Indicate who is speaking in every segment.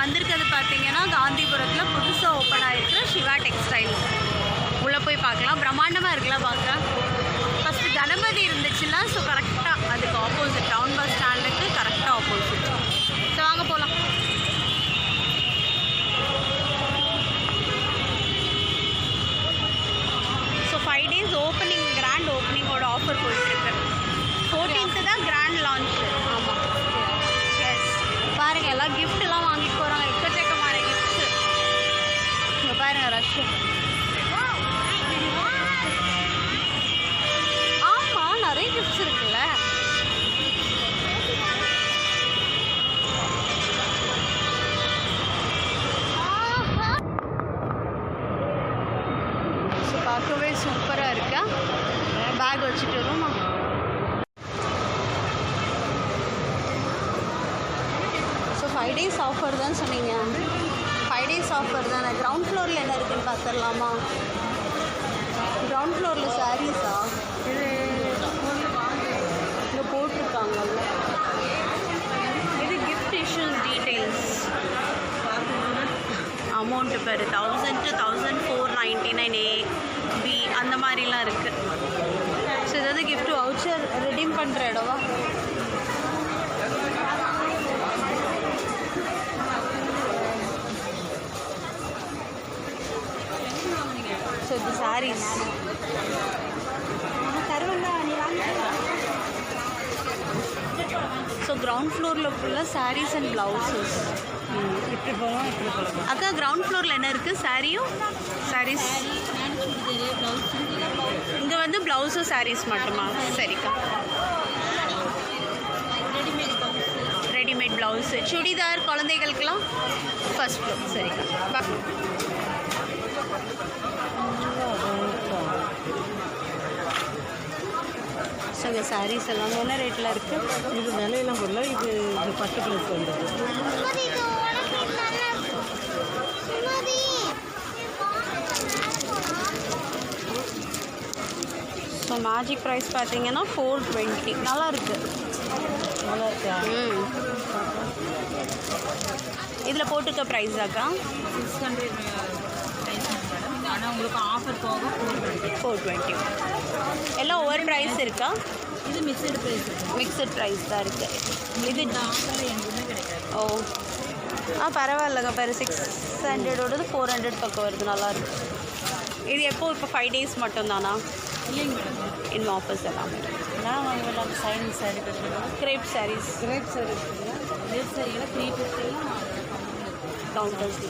Speaker 1: வந்திருக்கிறது பார்த்தீங்கன்னா காந்திபுரத்தில் புதுசாக ஓப்பன் ஆகிருக்கிற சிவா டெக்ஸ்டைல் உள்ளே போய் பார்க்கலாம். பிரம்மாண்டமாக இருக்குல்ல பார்க்க. ஃபஸ்ட்டு கணபதி இருந்துச்சுன்னா ஸோ கரெக்ட் பார்த்துடலாமா கிரவுண்ட் ஃப்ளோரில் சாரீஸா இது இங்கே போட்டிருக்காங்கல்ல. இது கிஃப்ட் இஷ்யூஸ் டீட்டெயில்ஸ் அமௌண்ட்டு பேர் thousand to thousand four ninety nine A B அந்த மாதிரிலாம் இருக்குது ஸோ ஏதாவது கிஃப்ட் வவுச்சர் ரெடீம் பண்ணுற இடவா ஸோ இது சாரீஸ் ஸோ கிரவுண்ட் ஃப்ளோரில் ஃபுல்லாக சாரீஸ் அண்ட் ப்ளவுசஸ்
Speaker 2: இப்படி போகலாம் இப்படி போகலாம்
Speaker 1: அக்கா கிரவுண்ட் ஃப்ளோரில் என்ன இருக்குது சாரியும் சாரீஸ் இங்கே வந்து ப்ளவுஸும் சாரீஸ் மட்டுமா? சரிக்கா. ரெடிமேட் ப்ளவுஸு சுடிதார் குழந்தைகளுக்கெல்லாம் ஃபர்ஸ்ட் ஃப்ளோர் சரிக்கா. ஸோ இங்கே சாரீஸ் எல்லாம் என்ன ரேட்டில் இருக்குது
Speaker 2: இது விலையெல்லாம் போடல. இது இது பட்டு ப்ளஸ் வந்தது.
Speaker 1: ஸோ மேஜிக் ப்ரைஸ் பார்த்தீங்கன்னா ஃபோர் டுவெண்ட்டி நல்லா இருக்கு.
Speaker 2: நல்லா இருக்கா?
Speaker 1: ம். இதில் போட்டுக்க ப்ரைஸ் அக்கா
Speaker 2: சிக்ஸ் ஹண்ட்ரட் உங்களுக்கு ஆஃபர் போக ஃபோர் டுவெண்ட்டி
Speaker 1: ஃபோர் டுவெண்ட்டி எல்லாம் ஒவ்வொரு ப்ரைஸ் இருக்கா?
Speaker 2: இது மிக்சடு ப்ரைஸ்
Speaker 1: மிக்சட் ப்ரைஸ் தான் இருக்குது இது
Speaker 2: எங்கேயுமே கிடைக்காது.
Speaker 1: ஓ. ஆ பரவாயில்லங்க. பாரு சிக்ஸ் ஹண்ட்ரடோடது ஃபோர் ஹண்ட்ரட் பக்கம் வருது. நல்லா இருக்கு. இது எப்போ? இப்போ ஃபைவ் டேஸ் மட்டும் தானா
Speaker 2: இல்லைங்க மேடம்
Speaker 1: இன்னும் ஆஃபர்ஸ் எல்லாமே.
Speaker 2: நான் வாங்க மேடம் சைன் சாரி கட்டுறோம்
Speaker 1: கிரேப் சாரீஸ்
Speaker 2: கிரேப் சாரி இருக்குங்களா கிரேப் சாரியில் த்ரீ ஃபிஃப்டிலாம்
Speaker 1: கவுண்டர்ஸ்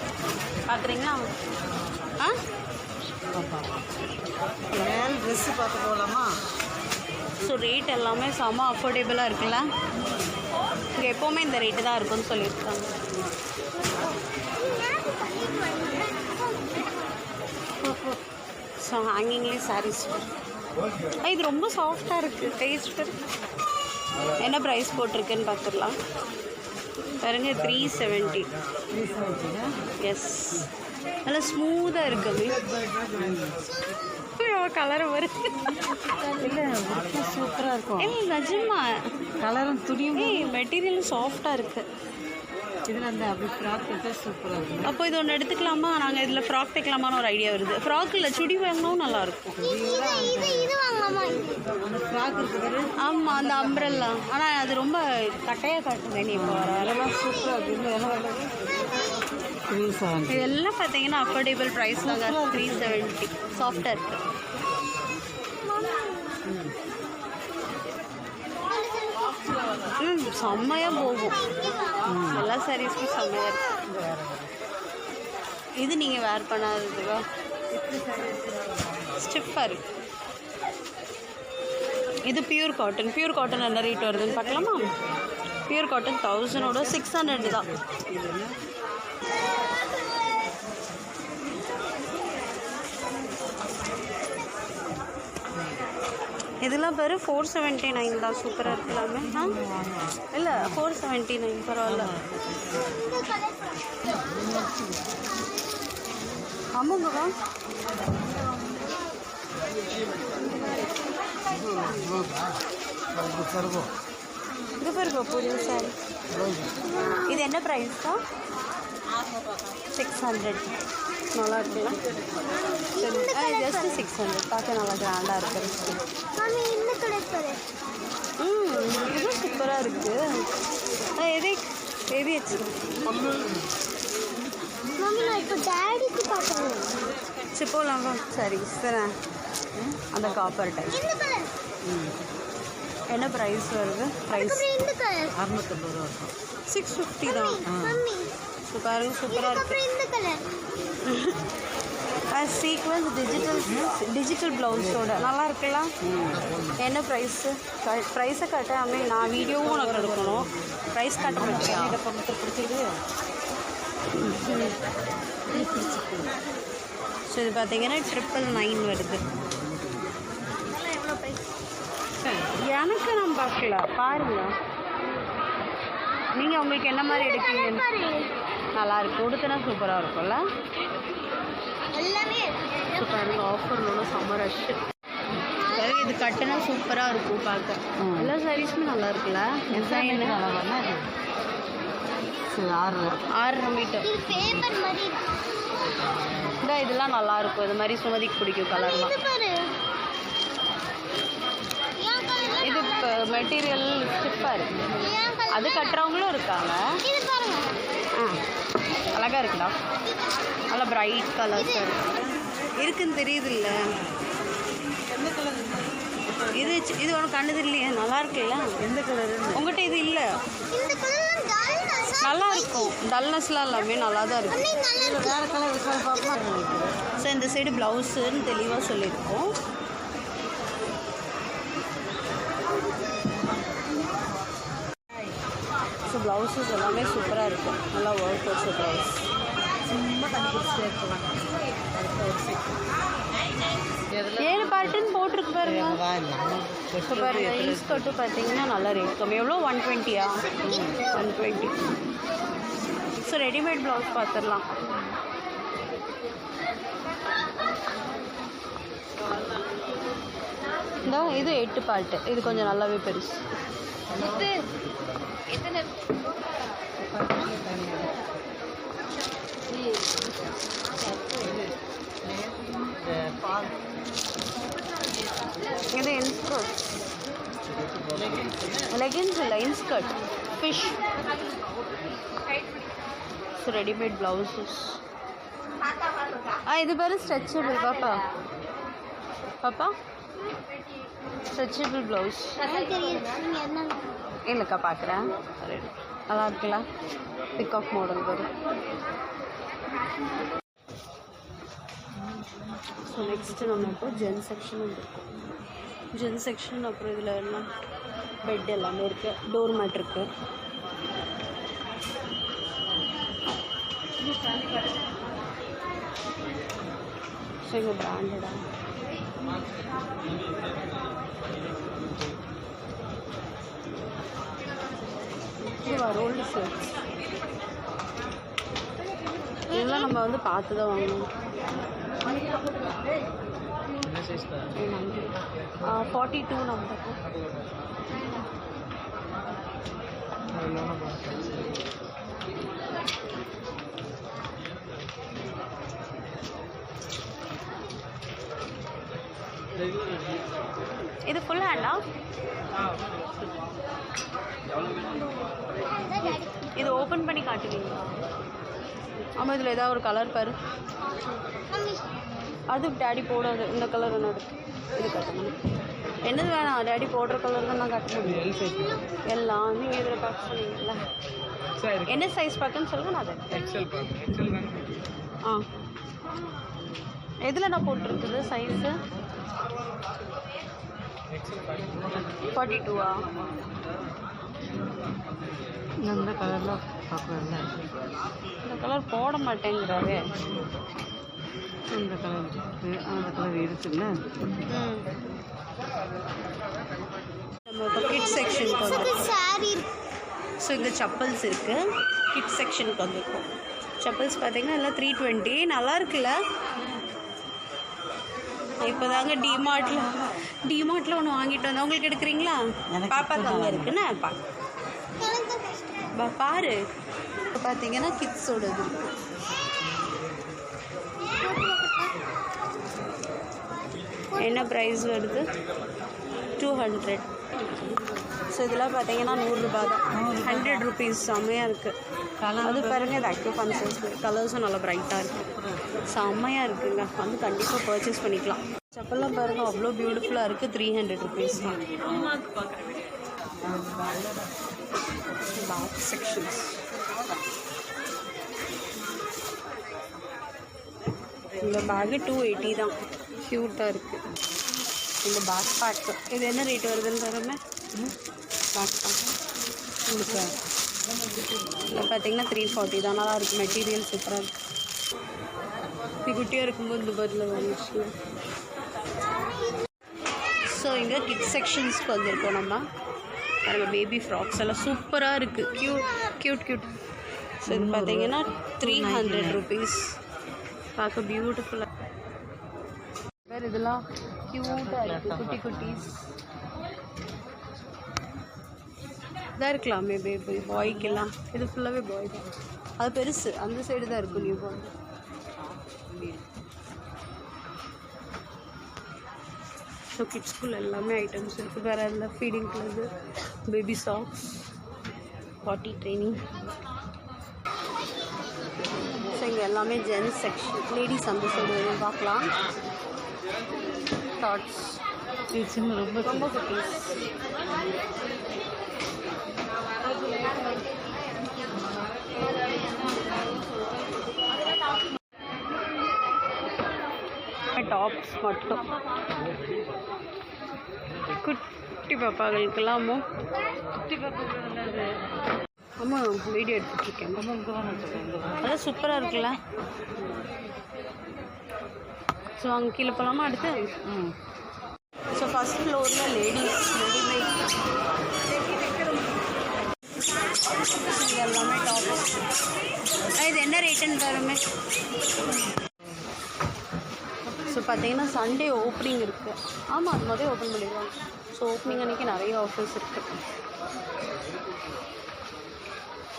Speaker 1: பார்க்குறீங்களா ஆ?
Speaker 2: மேல் ட்ரெஸ்ஸு பார்த்து போகலாமா
Speaker 1: ஸோ ரேட் எல்லாமே செம அஃபோர்டபுளாக இருக்குல்ல? இங்கே எப்போவுமே இந்த ரேட்டு தான் இருக்கும்னு சொல்லியிருக்காங்க. ஸோ ஹேங்கிங்லேயே சாரீஸ் இது ரொம்ப சாஃப்டாக இருக்குது டேஸ்ட் என்ன ப்ரைஸ் போட்டிருக்குன்னு பார்த்துடலாம். பாருங்க த்ரீ செவன்ட்டி எஸ் நல்லா ஸ்மூத்தாக இருக்குது கலர் வருது
Speaker 2: இல்லை சூப்பராக இருக்கும்.
Speaker 1: ஏய் நிஜமா?
Speaker 2: கலரும் துணியும்
Speaker 1: ஏய் மெட்டீரியல் சாஃப்டாக இருக்குது
Speaker 2: இதில் அந்த அப்படி ஃப்ராக் தைச்சா சூப்பராக இருக்கும்.
Speaker 1: அப்போ இது ஒன்று எடுத்துக்கலாமா? நாங்கள் இதில் ஃப்ராக் தைக்கலாமான்னு ஒரு ஐடியா வருது. ஃப்ராக் இல்லை சுடி வாங்கினாவும் நல்லாயிருக்கும்
Speaker 2: அந்த ஃப்ராக் இருக்குது
Speaker 1: ஆமாம் அந்த அம்ப்ரெல்லா ஆனால் அது ரொம்ப கட்டையாக காட்டுது நீ இப்போ.
Speaker 2: அதெல்லாம் சூப்பராக இருக்குது த்ரீ செவன்ட்டி
Speaker 1: இதெல்லாம் பார்த்தீங்கன்னா அஃபோர்டபுள் ப்ரைஸ் தாங்க. த்ரீ செவன்ட்டி சாஃப்டாக இருக்குது ம் செம்மையாக போகும். எல்லா சாரீஸும் செம்மையாக இருக்கு. இது நீங்கள் வேர் பண்ணாததுவா? ஸ்டிஃபாக இருக்கு. இது பியூர் காட்டன் பியூர் காட்டன் என்ன ரேட் வருதுன்னு பார்க்கலாமா? பியூர் காட்டன் தௌசண்டோட சிக்ஸ் ஹண்ட்ரட் தான். இதெல்லாம் பேர் ஃபோர் செவன்ட்டி நைன் தான் சூப்பராக இருக்கலாமே ஆ? இல்லை ஃபோர் செவன்ட்டி நைன் பரவாயில்ல. ஆமாங்கக்கா இது பாருங்க புரியுது சாரி இது என்ன ப்ரைஸ் தான் சிக்ஸ் ஹண்ட்ரட் நல்லா இருக்குல்ல? சரி. ஜஸ்ட் சிக்ஸ் ஹண்ட்ரட் பார்க்க நல்லா கிராண்டாக இருக்கிறது ம் இது சூப்பராக இருக்குது எது எது
Speaker 3: பார்க்கணும்.
Speaker 1: சரி போகலாம் சரி தரேன் அந்த காப்பர்
Speaker 3: கலர்.
Speaker 1: என்ன ப்ரைஸ் வருது? ப்ரைஸ்
Speaker 3: அப்புறம் இந்த கலர்.
Speaker 2: அறுநூத்தம்பது ரூபா இருக்கும்.
Speaker 1: சிக்ஸ் ஃபிஃப்டி தான்.
Speaker 3: மம்மி
Speaker 1: ஸோ பாருங்க சூப்பராக இருக்கு.
Speaker 3: அப்புறம் இந்த கலர்.
Speaker 1: சீக்வன்ஸ் டிஜிட்டல் டிஜிட்டல் ப்ளவுஸோட நல்லா இருக்குல்ல? என்ன ப்ரைஸு ப்ரைஸை காட்டாமே நான் வீடியோவும் உனக்கு எடுக்கணும் ப்ரைஸ் காட்ட மாட்டியா?
Speaker 2: பிடிச்சிருக்கு
Speaker 1: ஸோ இது பார்த்தீங்கன்னா ட்ரிப்பிள் நைன் வருது. எனக்கு நான் பார்க்கல. பாருங்க. நீங்கள் உங்களுக்கு என்ன மாதிரி எடுக்கீங்க நல்லா இருக்கு. உடுத்தினா சூப்பராக இருக்கும்ல?
Speaker 3: எல்லாமே
Speaker 1: பாருங்க ஆஃபர்னோட சம்மர் ரஷ் பாருங்க இது கட்டினா சூப்பராக இருக்கும் பார்க்க எல்லா சாரீஸுமே நல்லா இருக்குல்ல? டிசைன்
Speaker 2: சரி ஆறு.
Speaker 1: ஆறரை மீட்டர்
Speaker 3: இது பேப்பர் மாதிரி இருக்கு.
Speaker 1: இந்த இதெல்லாம் நல்லா இருக்கும். இது மாதிரி சுமதிக்கு பிடிக்கும் கலர்லாம்
Speaker 3: இது
Speaker 1: மெட்டீரியல் ஸ்டிப்பாக இருக்கு அது கட்டுறவங்களும் இருக்காங்க.
Speaker 3: இது பாருங்க.
Speaker 1: ஆ. அழகாக இருக்குடா நல்லா பிரைட் கலர்ஸ் இருக்குன்னு தெரியுது இல்லை இது இது உனக்கு கண்ணுது இல்லையா நல்லா இருக்குல்ல?
Speaker 2: எந்த கலர்
Speaker 1: உங்கள்கிட்ட இது இல்லை?
Speaker 3: இந்த கலர் டல்
Speaker 1: நல்லா இருக்கும். டல்னஸ்லாம் எல்லாமே நல்லா தான் இருக்கும்.
Speaker 3: அண்ணே நல்லா இருக்கு
Speaker 2: வேறு கலர்
Speaker 1: ஸோ இந்த சைடு ப்ளவுஸுன்னு தெளிவாக சொல்லியிருக்கோம் ஸோ ப்ளவுஸஸ் எல்லாமே சூப்பராக இருக்கும். நல்லா ஒர்க் வச்ச ப்ளவுஸ்
Speaker 2: சும்மா இருக்கலாம்.
Speaker 1: ஏழு பேட்டர்ன் போட்டிருக்கு பாருங்க. பாருங்க இன்ஸ்கர்ட்டு பார்த்தீங்கன்னா நல்லா ரேட் கம்மி. எவ்வளோ? One டுவெண்ட்டியா one twenty so readymade blouse பார்த்துடலாம் இந்த இது எட்டு பாட்டு இது கொஞ்சம் நல்லாவே பெருசு. இது இன்ஸ்கர்ட். லெகின்ஸ் இல்லை இன்ஸ்கர்ட். ஃபிஷ் ரெடிமேட் ப்ளவுசஸ் ஆ இது பேர் ஸ்ட்ரெச்சபிள் பாப்பா. பாப்பா? ஸ்ட்ரெச்சபிள் ப்ளவுஸ் இல்லைக்கா பார்க்குறேன் நல்லா இருக்குல்ல பிக் ஆஃப் மாடல் வரும் ஸோ நெக்ஸ்ட்டு நம்ம இப்போ ஜென் செக்ஷன் இருக்கும் ஜென் செக்ஷன் அப்புறம் இதில் எல்லாம் பெட் எல்லாமே இருக்குது டோர் மேட் இருக்குது ஸோ இங்கே பிராண்டடா இதுவா ரோல்டு ஷர்ட்ஸ் இதெல்லாம் நம்ம வந்து பார்த்து தான் வாங்கணும் ஃபார்ட்டி டூ நம்பர் இது ஃபுல் ஹேண்டா இது காட்டுவீங்களா ஆமாம் இதில் ஏதாவது ஒரு கலர் பாரு. அது டேடி போடாது. இந்த கலர் என்ன இருக்கு. இது கட்டணும் என்னது வேணாம். டேடி போடுற கலர் தான் நான் கட்ட முடியும் எல்லாம் நீங்கள் இதில் பார்க்க சொன்னீங்கல்ல
Speaker 2: சரி
Speaker 1: என்ன சைஸ் பார்க்குன்னு சொல்லுங்க நான் அதை ஆ. எதில் நான் போட்டிருக்குது சைஸு ஃபார்ட்டி டூவா
Speaker 2: இந்த கலரில் பார்க்கலாம்ல
Speaker 1: இந்த கலர் போட மாட்டேங்கிறாரு.
Speaker 2: இந்த கலர் இருக்குது அந்த கலர் இருக்குல்ல
Speaker 1: நம்ம இப்போ கிட் செக்ஷனுக்கு வந்து
Speaker 3: சாரி
Speaker 1: ஸோ இங்கே செப்பல்ஸ் இருக்குது கிட் செக்ஷனுக்கு வந்திருக்கோம். செப்பல்ஸ் பார்த்தீங்கன்னா எல்லாம் த்ரீ டுவெண்ட்டி நல்லா இருக்குல்ல? இப்போ தாங்க டிமார்ட்டில் டிமார்ட்டில் ஒன்று வாங்கிட்டு வந்தேன். உங்களுக்கு எடுக்கிறீங்களா? பாப்பாக்கு அங்கே இருக்குன்னு பா. பாரு. இப்போ பார்த்தீங்கன்னா இருக்கு என்ன ப்ரைஸ் வருது? டூ ஹண்ட்ரட் ஸோ இதெல்லாம் பார்த்தீங்கன்னா நூறுரூபா தான். ஹண்ட்ரட் ருபீஸ் செம்மையாக இருக்குது அது பாருங்க இது அக்யூ பன்சஸ் கலர்ஸும் நல்லா ப்ரைட்டாக இருக்குது செம்மையாக இருக்குங்க. வந்து கண்டிப்பாக பர்ச்சேஸ் பண்ணிக்கலாம். செப்பல்லாம் பாருங்க அவ்வளோ பியூட்டிஃபுல்லாக இருக்குது த்ரீ ஹண்ட்ரட் ருபீஸ் தான். செக்ஷன்ஸ் இந்த பேகு டூ எயிட்டி தான். க்யூட்டாக இருக்குது இந்த பேக் பேக்கு இது என்ன ரேட் வருதுன்னு பாருங்க. பேக் பேக் உங்களுக்கு இதில் பார்த்தீங்கன்னா த்ரீ ஃபார்ட்டி தான். நல்லா இருக்குது மெட்டீரியல் சூப்பராக இருக்குது இது குட்டியாக இருக்கும்போது இந்த பதில் வந்துச்சு ஸோ இங்கே கிட்ஸ் செக்ஷன்ஸ்க்கு வந்திருக்கோம் நம்ம. பாருங்க பேபி ஃப்ராக்ஸ் எல்லாம் சூப்பராக இருக்குது க்யூட் க்யூட் க்யூட் ஸோ இது பார்த்தீங்கன்னா த்ரீ ஹண்ட்ரட் ருபீஸ் பார்க்க பியூட்டிஃபுல்லாக வேறு இதெல்லாம் க்யூட்டாக இருக்குது குட்டி குட்டீஸ். இதாக இருக்கலாமே பேபி பாய்க்கெல்லாம் இது ஃபுல்லாகவே பாய் தான். அது பெருசு. அந்த சைடு தான் இருக்கும் new born so kids school எல்லாமே ஐட்டம்ஸ் இருக்குது வேறு இல்லை feeding cloth baby socks potty training so இங்கே எல்லாமே ஜென்ஸ் செக்ஷன் லேடிஸ் அந்த சைடு பார்க்கலாம். தாட்ஸ்
Speaker 2: ரொம்ப
Speaker 1: ரொம்ப குட்டீஸ் டாப்ஸ் மட்டும் குட்டி பாப்பாக்களுக்கெல்லாம்
Speaker 2: குட்டி பாப்பாக்கு
Speaker 1: ஆமாம் வீடியோ எடுத்துட்ருக்கேன்
Speaker 2: ரொம்ப முக்கியமான
Speaker 1: அதான் சூப்பராக இருக்குல்ல? ஸோ அங்கே கீழே போகலாமா அடுத்து?
Speaker 2: ம்.
Speaker 1: ஸோ ஃபஸ்ட் ஃப்ளோரில் லேடிஸ் ரெடிமேட் இங்கே எல்லாமே டாப் இது என்ன ரேட்டுன்னு தருமே பார்த்தீங்கன்னா சண்டே ஓப்பனிங் இருக்குது ஆமாம் அது மாதிரி ஓப்பன் பண்ணிடுவாங்க. ஸோ ஓப்பனிங் அன்றைக்கி நிறைய ஆஃபர்ஸ் இருக்குது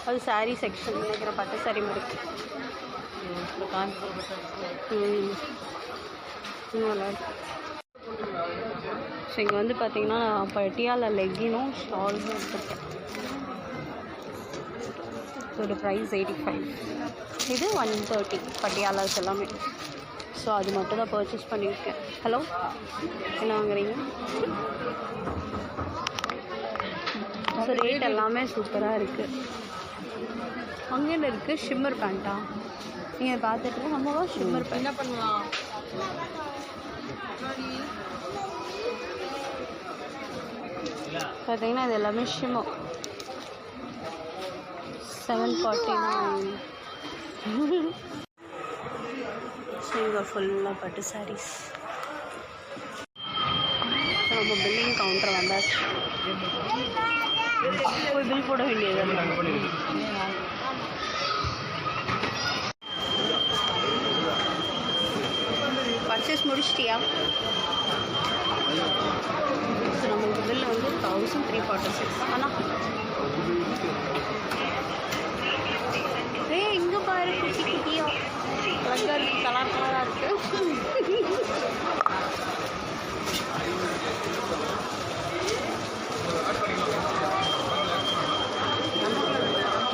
Speaker 1: அது சாரீ செக்ஷன் நினைக்கிற பட்டு saree மாதிரி. ம். நல்லா ஸோ இங்கே வந்து பார்த்தீங்கன்னா பட்டியால லெக்கினும் ஷால்ஸும் எடுத்துருக்கேன். இதோட ப்ரைஸ் எயிட்டி ஃபைவ் இது ஒன் தேர்ட்டி பட்டியாலாஸ் எல்லாமே ஸோ அது மட்டும் தான் பர்ச்சேஸ் பண்ணியிருக்கேன். ஹலோ என்ன வாங்குறீங்க ஸோ ரேட் எல்லாமே சூப்பராக இருக்குது அங்கே என்ன இருக்குது ஷிம்மர் பேண்ட்டா நீங்கள் பார்த்துட்டு நம்மவா ஷிம்மர் பேண்ட்
Speaker 2: என்ன பண்ணலாம்?
Speaker 1: பார்த்தீங்கன்னா இது எல்லாமே ஷிம்மோ செவன் ஃபார்ட்டி நைன் ஸோ இங்கே ஃபுல்லாக பட்டு சாரீஸ் நம்ம பில்லிங் கவுண்டர் வந்தாச்சு போய் பில் போட வேண்டியது பர்ச்சேஸ் முடிச்சிட்டியா? ஸோ நம்மளுக்கு பில் வந்து தௌசண்ட் த்ரீ ஃபார்ட்டி சிக்ஸ் ஆனால் ஏ இங்கே பாரு குட்டி. நல்லா இருக்குது இருக்கு கலர் கலராக இருக்கு.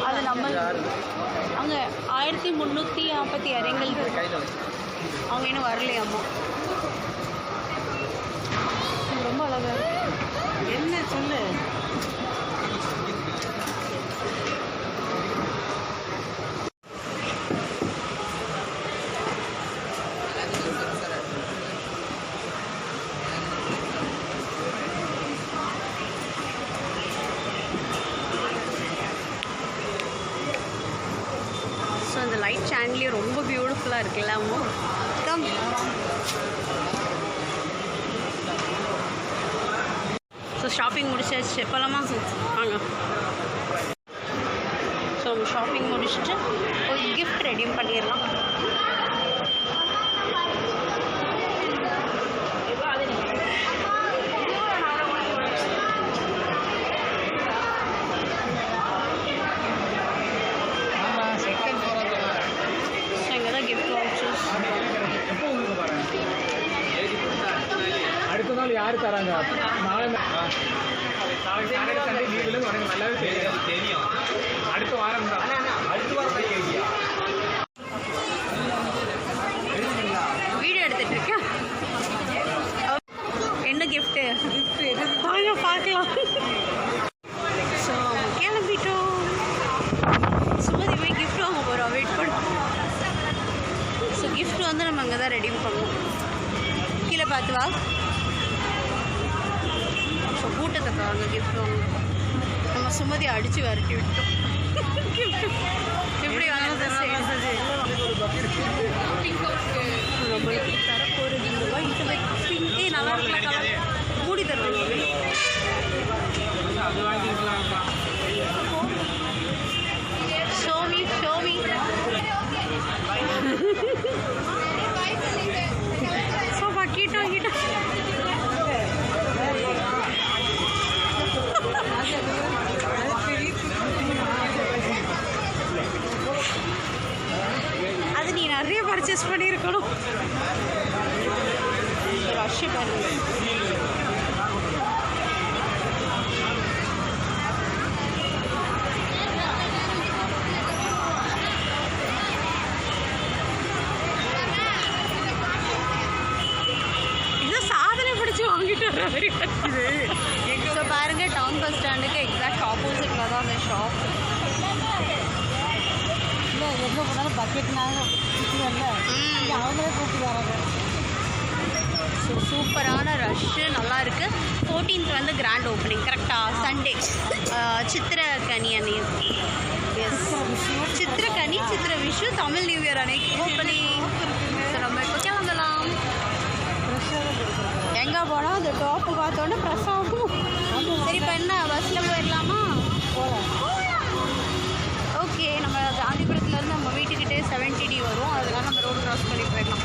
Speaker 1: அது நம்ம அங்கே ஆயிரத்தி முந்நூற்றி நாற்பத்தி அறைங்கள் அவங்க இன்னும் வரலையாம்மா இது ரொம்ப அழகா இருக்கு
Speaker 2: என்ன சொல்லு
Speaker 1: ஸோ அந்த லைட் சாண்ட்லேயே ரொம்ப சூப்பராக இருக்குல்ல கம். ஸோ ஷாப்பிங் முடிச்சாச்சு. எப்போலாமா வாங்க. ஸோ ஷாப்பிங் முடிச்சுட்டு ஒரு கிஃப்ட் ரெடியும் பண்ணிடலாம்.
Speaker 4: சண்டே உனக்கு நல்லாவே தெரியும் தெரியும் அடுத்த வாரம் தான் அடுத்த வாரம் தான் கேள்வியா
Speaker 1: வீடியோ எடுத்துட்டு இருக்கேன் என்ன கிஃப்ட்டு வாங்க பார்க்கலாம் ஸோ கிளம்பிட்டோம் சுமதி போய் கிஃப்ட் வாங்க போகிறோம் வெயிட் பண்ண ஸோ gift வந்து நம்ம அங்கே தான் ரெடி பண்ணோம் கீழே பார்த்து வா ஸோ கூட்டத்தை பாருங்க கிஃப்ட் வாங்க நம்ம சுமதி அடித்து விரட்டி விட்டோம் gift எப்படி வாங்க நம்மளுக்கு தர போகிறது இந்த ஒயிட் வித் பிங்கே நல்லா இருக்கல கலர் மூடி தருவாங்க
Speaker 4: அது வாங்கிக்கலாம்
Speaker 1: ஷோமி ஷோமி சோபா கீட்டோ கீட்டோ அது நீ நிறைய பர்ச்சேஸ் பண்ணியிருக்கணும். ரஷ் பாருங்க. ஸோ சூப்பரான ரஷ்ஷு நல்லா இருக்குது ஃபோர்டீன்த் வந்து கிராண்ட் ஓப்பனிங் கரெக்டாக சண்டே சித்திரக்கனி அன்னைக்கு yes Chithirakkani Chithira Vishu Tamil new year அன்னைக்கு ஓப்பனிங் நம்ம எங்கே போனால் அந்த டாப்பு பார்த்தோன்னே ப்ரெஸ் ஆகும் சரி இப்போ என்ன?
Speaker 2: பஸ்ஸில் போயிடலாமா? ஓகே
Speaker 1: நம்ம காந்திபுரத்துலேருந்து நம்ம வீட்டுக்கிட்டே செவன்டி டி வரும். அதெல்லாம் நம்ம ரோடு க்ராஸ் பண்ணி போயிடலாம்.